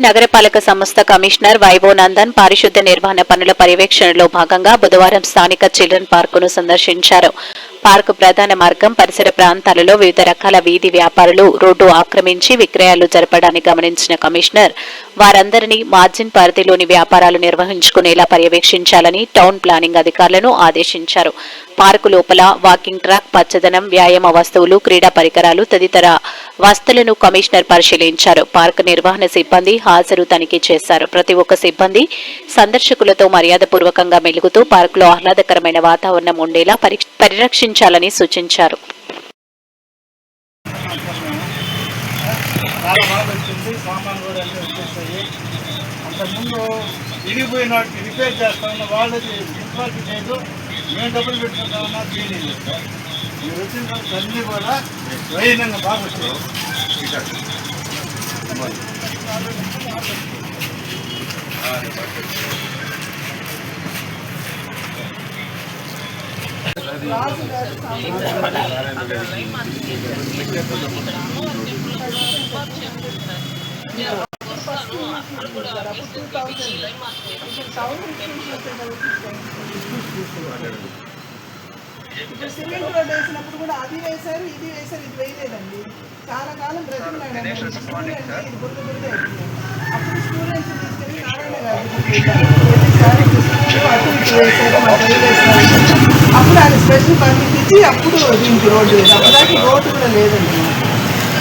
నగరపాలక సంస్థ commissioner vivo Nandan పారిశుద్ధ్య నిర్వహణ పనుల పర్యవేక్షణలో భాగంగా బుధవారం స్థానిక చిల్డ్రన్ పార్కును సందర్శించారు. పార్కు ప్రధాన మార్గం పరిసర ప్రాంతాలలో వివిధ రకాల వీధి వ్యాపారులు రోడ్డు ఆక్రమించి విక్రయాలు జరపడాన్ని గమనించిన కమిషనర్ వారందరినీ మార్జిన్ పరిధిలోని వ్యాపారాలు నిర్వహించుకునేలా పర్యవేక్షించాలని టౌన్ ప్లానింగ్ అధికారులను ఆదేశించారు. పార్కు లోపల వాకింగ్ ట్రాక్ పచ్చదనం వ్యాయామ వస్తువులు క్రీడా పరికరాలు తదితర వస్తువులను కమిషనర్ పరిశీలించారు. పార్క్ నిర్వహణ సిబ్బంది హాజరు తనిఖీ చేశారు. ప్రతి ఒక్క సిబ్బంది సందర్శకులతో మర్యాదపూర్వకంగా మెలుగుతూ పార్కులో ఆహ్లాదకరమైన వాతావరణం ఉండేలా పరిరక్షించాలని సూచించారు. రిపేర్ చేస్తామన్న వాళ్ళది మున్సిపాలిటీ లేదు మేము డబ్బులు పెట్టుకుంటామన్నా చేయలేదు సార్ మీరు వచ్చిన తర్వాత అన్నీ కూడా వైనంగా బాగా వచ్చాయి ఇప్పుడు సిమెంట్ రోడ్ వేసినప్పుడు కూడా అది వేశారు ఇది వేశారు ఇది వేయలేదండి. చాలా కాలం ఇది అప్పుడు స్టూడెంట్స్ తీసుకెళ్ళి నారాయణ గారు స్కూల్ అటు ఇటు వేశారు మా పని వేశారు. అప్పుడు ఆయన స్పెషల్ పర్మిట్ ఇచ్చి అప్పుడు దీనికి రోడ్డు వేశారు. అప్పటిదాకా రోడ్డు కూడా లేదండి.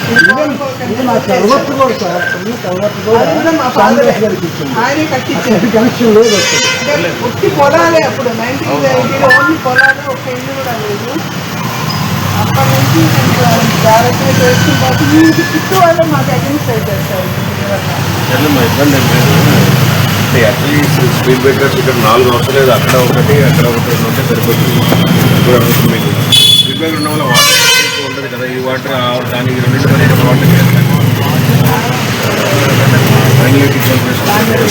తర్వాత కూడా సార్ తర్వాత కూడా కనెక్షన్ లేదు అసలు. అంటే పొలాలే అప్పుడు నైన్టీన్ ఎయిటీలో ఓన్లీ పొలాలు ఒక ఇల్లు కూడా లేదు అప్పటి నుంచి జాగ్రత్తగా మీకు చుట్టూ వాళ్ళు మాకు అగెన్స్ట్ అవుతారు సార్ మా ఇబ్బంది అంటే యాక్చువల్లీ స్పీడ్ బ్రేకర్స్ ఇక్కడ నాలుగు అవసరం లేదు అక్కడ ఒకటి అక్కడ ఒకటి ఉంటే సరిపోతుంది ఇప్పుడు మీకు స్పీడ్ బ్రేకర్ ఉన్న వల్ల ఉంటుంది కదా ఈ వాటర్ దానికి రెండు రెండు వాటర్ ఫైనల్